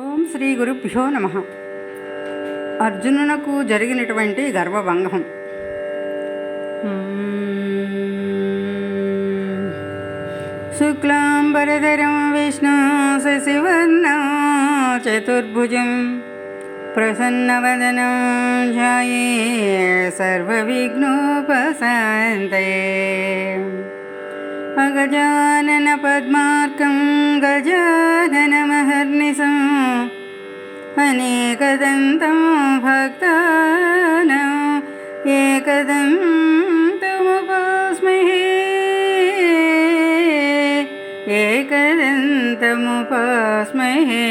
ఓం శ్రీ గురుభ్యో నమ. అర్జునునకు జరిగినటువంటి గర్వభంగం. శుక్లాంబరధరం విష్ణు శశివర్ణ చతుర్భుజం ప్రసన్నవదనం ధ్యాయే సర్వవిఘ్నోపశాంతే. అగజానన పద్మార్కం గజాననమహర్నిశం अनेकदन्तमु भक्ताना एकदन्तमुपस्महे एकदन्तमुपस्महे।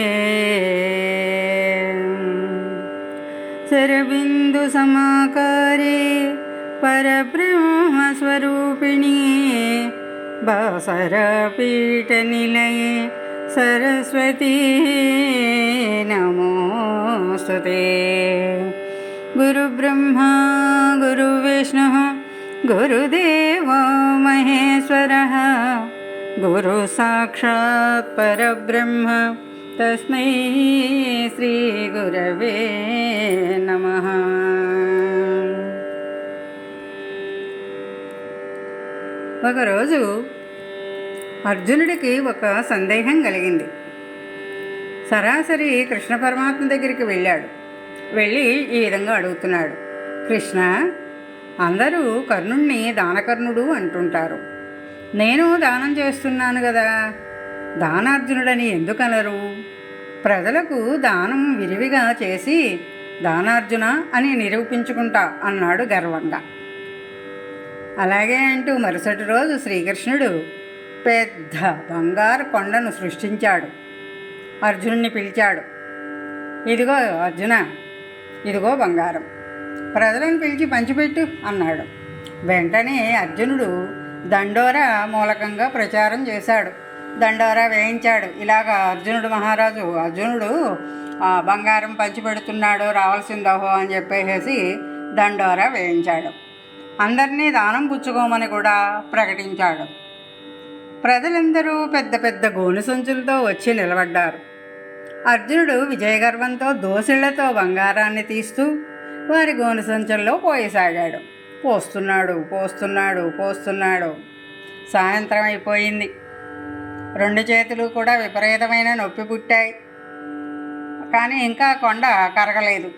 सर्वविन्दुसमाकारे परब्रह्मस्वरूपिणी बासरपीठनिलये నమోస్తుతే గురుబ్రహ్మా గురువిష్ణు గురుదేవో మహేశ్వర గురు సాక్షాత్ పరబ్రహ్మ తస్మై శ్రీ గురవే నమః ఒకరోజు అర్జునుడికి ఒక సందేహం కలిగింది. సరాసరి కృష్ణ పరమాత్మ దగ్గరికి వెళ్ళాడు. వెళ్ళి ఈ విధంగా అడుగుతున్నాడు. కృష్ణ అందరూ కర్ణుణ్ణి దానకర్ణుడు అంటుంటారు. నేను దానం చేస్తున్నాను కదా దానార్జునుడని ఎందుకనరు? ప్రజలకు దానం విరివిగా చేసి దానార్జున అని నిరూపించుకుంటా అన్నాడు గర్వంగా. అలాగే అంటూ మరుసటి రోజు శ్రీకృష్ణుడు పెద్ద బంగారు కొండను సృష్టించాడు. అర్జునుడిని పిలిచాడు. ఇదిగో అర్జున ఇదిగో బంగారం ప్రజలను పిలిచి పంచిపెట్టు అన్నాడు. వెంటనే అర్జునుడు దండోరా మూలకంగా ప్రచారం చేశాడు. దండోరా వేయించాడు. ఇలాగ అర్జునుడు మహారాజు అర్జునుడు బంగారం పంచిపెడుతున్నాడు రావాల్సిందోహో అని చెప్పేసి దండోరా వేయించాడు. అందరినీ దానం పుచ్చుకోమని కూడా ప్రకటించాడు. ప్రజలందరూ పెద్ద పెద్ద గోను సంచులతో వచ్చి నిలబడ్డారు. అర్జునుడు విజయగర్వంతో దోసిళ్ళతో బంగారాన్ని తీస్తూ వారి గోను సంచుల్లో పోయసాగాడు. పోస్తున్నాడు పోస్తున్నాడు పోస్తున్నాడు. సాయంత్రం అయిపోయింది. రెండు చేతులు కూడా విపరీతమైన నొప్పి పుట్టాయి. కానీ ఇంకా కొండ కరగలేదు.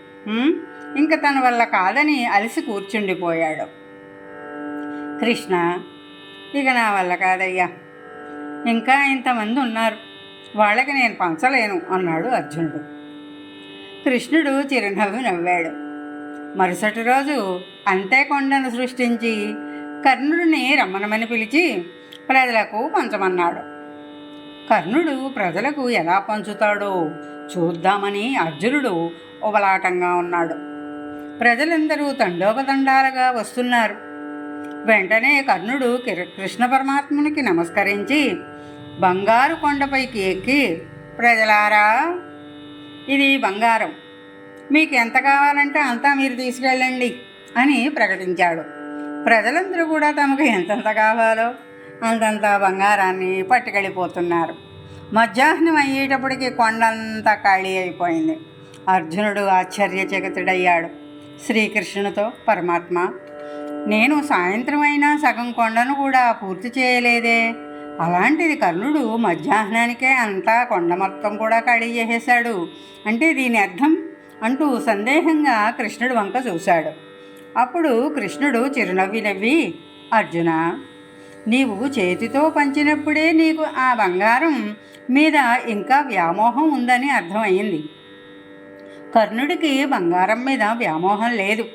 ఇంక తన వల్ల కాదని అలసి కూర్చుండిపోయాడు. కృష్ణ ఇక నా వల్ల కాదయ్యా. ఇంకా ఇంతమంది ఉన్నారు. వాళ్ళకి నేను పంచలేను అన్నాడు అర్జునుడు. కృష్ణుడు చిరునవ్వు నవ్వాడు. మరుసటి రోజు అంతే కొండను సృష్టించి కర్ణుడిని రమ్మనమని పిలిచి ప్రజలకు పంచమన్నాడు. కర్ణుడు ప్రజలకు ఎలా పంచుతాడో చూద్దామని అర్జునుడు ఉబలాటంగా ఉన్నాడు. ప్రజలందరూ తండోపతండాలుగా వస్తున్నారు. వెంటనే కర్ణుడు కృష్ణ పరమాత్మునికి నమస్కరించి బంగారు కొండపైకి ఎక్కి ప్రజలారా ఇది బంగారం. మీకు ఎంత కావాలంటే అంతా మీరు తీసుకెళ్ళండి అని ప్రకటించాడు. ప్రజలందరూ కూడా తమకు ఎంతెంత కావాలో అంతంత బంగారాన్ని పట్టుకెళ్ళిపోతున్నారు. మధ్యాహ్నం అయ్యేటప్పటికి కొండంతా ఖాళీ అయిపోయింది. అర్జునుడు ఆశ్చర్యచకితుడయ్యాడు. శ్రీకృష్ణునితో పరమాత్మ నేను సాయంత్రం అయినా సగం కొండను కూడా పూర్తి చేయలేదే. అలాంటిది కర్ణుడు మధ్యాహ్నానికే అంతా కొండ మొత్తం కూడా ఖాళీ చేసేశాడు. అంటే దీని అర్థం? అంటూ సందేహంగా కృష్ణుడు వంక చూశాడు. అప్పుడు కృష్ణుడు చిరునవ్వి నవ్వి అర్జున నీవు చేతితో పంచినప్పుడే నీకు ఆ బంగారం మీద ఇంకా వ్యామోహం ఉందని అర్థమైంది కర్ణుడికి బంగారం మీద వ్యామోహం లేదు.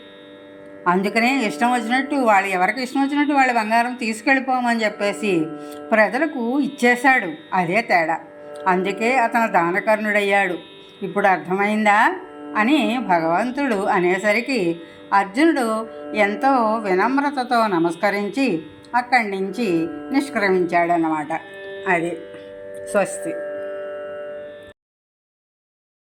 అందుకనే ఇష్టం వచ్చినట్టు వాళ్ళు ఎవరికి ఇష్టం వచ్చినట్టు వాళ్ళ బంగారం తీసుకెళ్ళిపోమని చెప్పేసి ప్రజలకు ఇచ్చేశాడు. అదే తేడా. అందుకే అతను దానకర్ణుడయ్యాడు. ఇప్పుడు అర్థమైందా? అని భగవంతుడు అనేసరికి అర్జునుడు ఎంతో వినమ్రతతో నమస్కరించి అక్కడి నుంచి నిష్క్రమించాడన్నమాట. అది స్వస్తి.